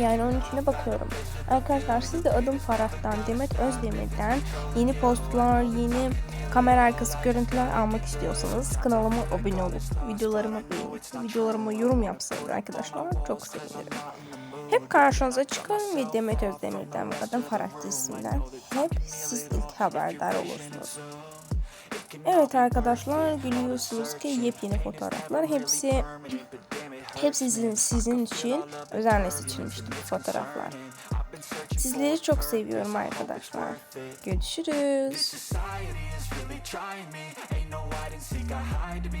Yani onun için de bakıyorum. Arkadaşlar siz de Adım Farah'tan, Demet Özdemir'den yeni postlar, yeni kamera arkası görüntüler almak istiyorsanız kanalıma abone olup videolarımı beğenip videolarıma yorum yapsanız arkadaşlar çok sevinirim. Hep karşınıza çıkarım ve Demet Özdemir'den ve Adım Farah dizisinden hep siz ilk haberdar olursunuz. Evet arkadaşlar biliyorsunuz ki yepyeni fotoğraflar hepsi hepsi sizin, sizin için özenle seçilmişti bu fotoğraflar. Sizleri çok seviyorum arkadaşlar. Görüşürüz. Society is really trying me Ain't no hide and seek, I hide to